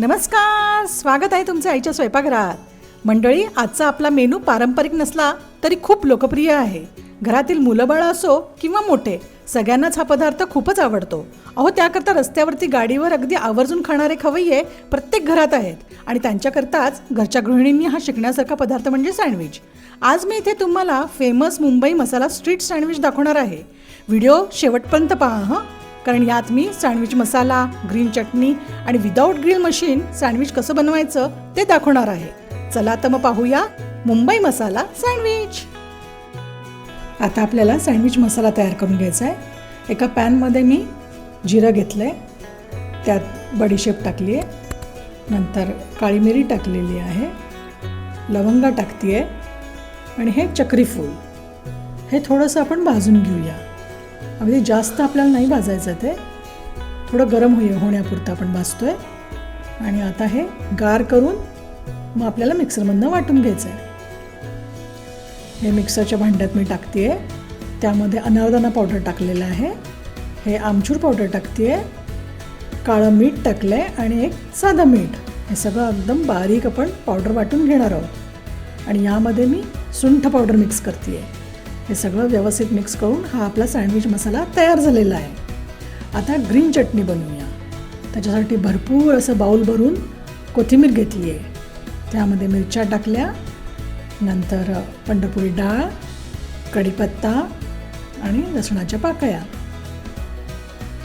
नमस्कार स्वागत आहे तुमचं आईच्या स्वयंपाकघरात. मंडळी आजचा आपला मेनू पारंपरिक नसला तरी खूप लोकप्रिय आहे. घरातील मुलंबाळ असो किंवा मोठे सगळ्यांनाच हा पदार्थ खूपच आवडतो. अहो त्याकरता रस्त्यावरती गाडीवर अगदी आवर्जून खाणारे खवय्ये प्रत्येक घरात आहेत आणि त्यांच्याकरताच घरच्या गृहिणींनी हा शिकण्यासारखा पदार्थ म्हणजे सँडविच. आज मी इथे तुम्हाला famous Mumbai masala street sandwich दाखवणार आहे. व्हिडिओ शेवटपर्यंत पहा हं? कारण यात मी सँडविच मसाला ग्रीन चटणी आणि विदाऊट ग्रिल मशीन सँडविच कसं बनवायचं ते दाखवणार आहे. चला तर मग पाहूया मुंबई मसाला सँडविच आता आपल्याला सँडविच मसाला तयार करून घ्यायचा आहे. एका पॅनमध्ये मी जिरं घेतलं आहे त्यात बडीशेप टाकली आहे. नंतर काळी मिरी टाकलेली आहे. लवंगा टाकते आहे आणि हे चक्रीफूल. हे थोडंसं आपण भाजून घेऊया. अगदी जास्त आपल्याला नाही भाजायचं ते. थोडं गरम होई होण्यापुरतं आपण भाजतोय. आणि आता हे गार करून मग आपल्याला मिक्सरमधनं वाटून घ्यायचं आहे हे मिक्सरच्या भांड्यात मी टाकते आहे त्यामध्ये अनारदाना पावडर टाकलेलं आहे. हे आमचूर पावडर टाकते आहे काळं मीठ टाकलं आहे आणि एक साधं मीठ. हे सगळं एकदम बारीक आपण पावडर वाटून घेणार आहोत. आणि यामध्ये मी सुंठ पावडर मिक्स करते आहे हे सगळं व्यवस्थित मिक्स करून हा आपला सँडविच मसाला तयार झालेला आहे. आता ग्रीन चटणी बनवूया. त्याच्यासाठी भरपूर असं बाऊल भरून कोथिंबीर घेतली आहे त्यामध्ये मिरच्या टाकल्या नंतर पंढरपुरी डाळ कढीपत्ता आणि लसणाच्या पाकळ्या.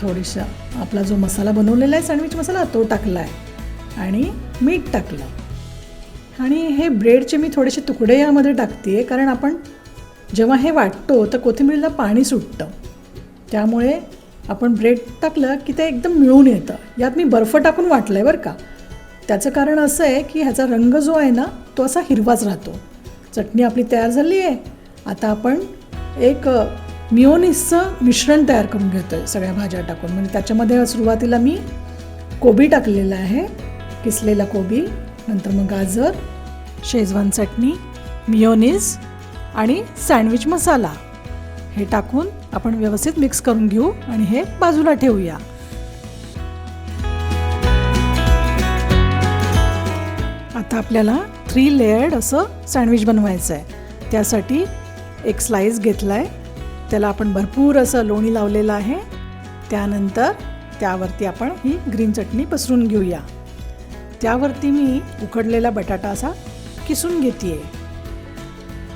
थोडीसा आपला जो मसाला बनवलेला आहे सँडविच मसाला तो टाकला आहे आणि मीठ टाकलं. आणि हे ब्रेडचे मी थोडेसे तुकडे यामध्ये टाकते कारण आपण जेव्हा हे वाटतो तर कोथिंबीरला पाणी सुटतं. त्यामुळे आपण ब्रेड टाकलं की ते एकदम मिळून येतं. यात मी बर्फ टाकून वाटलं आहे बरं का. त्याचं कारण असं आहे की ह्याचा रंग जो आहे ना तो असा हिरवाच राहतो. चटणी आपली तयार झाली आहे. आता आपण एक मिओनिसचं मिश्रण तयार करून घेतो आहे सगळ्या भाज्या टाकून. म्हणजे त्याच्यामध्ये सुरुवातीला मी कोबी टाकलेला आहे. किसलेला कोबी नंतर मग गाजर शेजवान चटणी मिओनिस आणि सँडविच मसाला हे टाकून आपण व्यवस्थित मिक्स करून घेऊ आणि हे बाजूला ठेवूया. आता आपल्याला थ्री लेयर्ड असं सँडविच बनवायचं आहे त्यासाठी एक स्लाईस घेतला आहे त्याला आपण भरपूर असं लोणी लावलेलं आहे. त्यानंतर त्यावरती आपण ही ग्रीन चटणी पसरून घेऊया. त्यावरती मी उकडलेला बटाटा असा किसून घेते आहे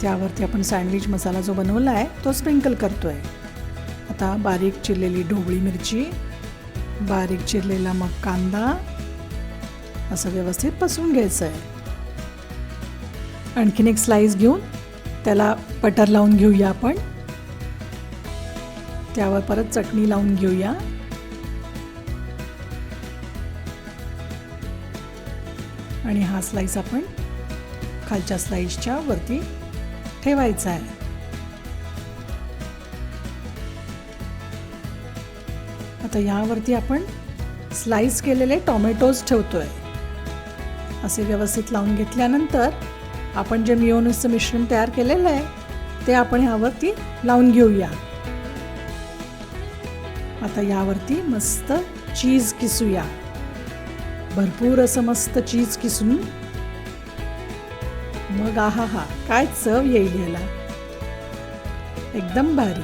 त्यावरती आपण सँडविच मसाला जो बनवला आहे तो स्प्रिंकल करतो आहे आता बारीक चिरलेली ढोबळी मिरची बारीक चिरलेला मग कांदा असं व्यवस्थित पसरून घ्यायचं आहे आणखीन एक स्लाईस घेऊन त्याला बटर लावून घेऊया आपण. त्यावर परत चटणी लावून घेऊया. आणि हा स्लाईस आपण खालच्या स्लाईसच्या वरती ठेवायचा आहे. आता यावरती आपण स्लाइस केलेले टॉमॅटोज ठेवतोय. असे व्यवस्थित लावून घेतल्यानंतर आपण जे मिओनिसचं मिश्रण तयार केलेलं आहे ते आपण ह्यावरती लावून घेऊया. आता यावरती मस्त चीज किसूया. भरपूर असं मस्त चीज किसून मग आहा हा काय चव येईल याला? एकदम भारी.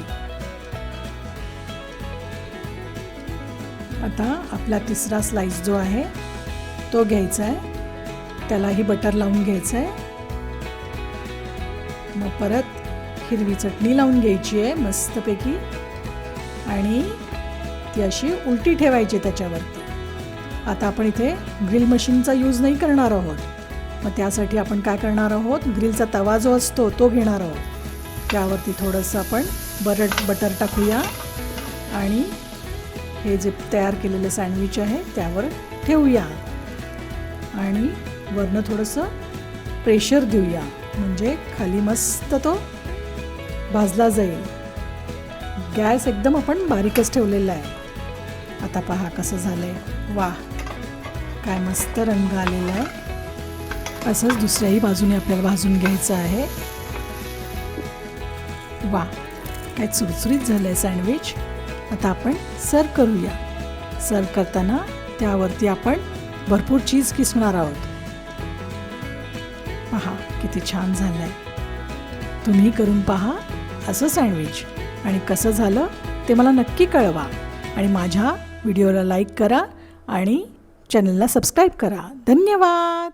आता आपला तिसरा स्लाइस जो आहे तो घ्यायचा आहे. त्यालाही बटर लावून घ्यायचं आहे. मग परत हिरवी चटणी लावून घ्यायची आहे मस्तपैकी. आणि ती अशी उलटी ठेवायची त्याच्यावरती. आता आपण इथे ग्रिल मशीनचा यूज नाही करणार आहोत. मग त्यासाठी आपण काय करणार आहोत? ग्रिलचा तवा जो असतो तो घेणार आहोत. त्यावरती थोडंसं आपण बरट बटर टाकूया. आणि हे जे तयार केलेलं सँडविच आहे त्यावर ठेवूया. आणि वरनं थोडंसं प्रेशर देऊया. म्हणजे खाली मस्त तो भाजला जाईल. गॅस एकदम आपण बारीकच ठेवलेला आहे. आता पहा कसं झालं आहे वा काय मस्त रंग आलेला आहे. असंच दुसऱ्याही बाजूने आपल्याला भाजून घ्यायचं आहे. वा काय चुरचुरीत झालं आहे सँडविच आता आपण सर्व करूया. सर्व करताना त्यावरती आपण भरपूर चीज किसणार आहोत. पहा किती छान झालंय. तुम्ही करून पहा असं सँडविच आणि कसं झालं ते मला नक्की कळवा. आणि माझ्या व्हिडिओला लाईक करा आणि चॅनलला सबस्क्राईब करा. धन्यवाद!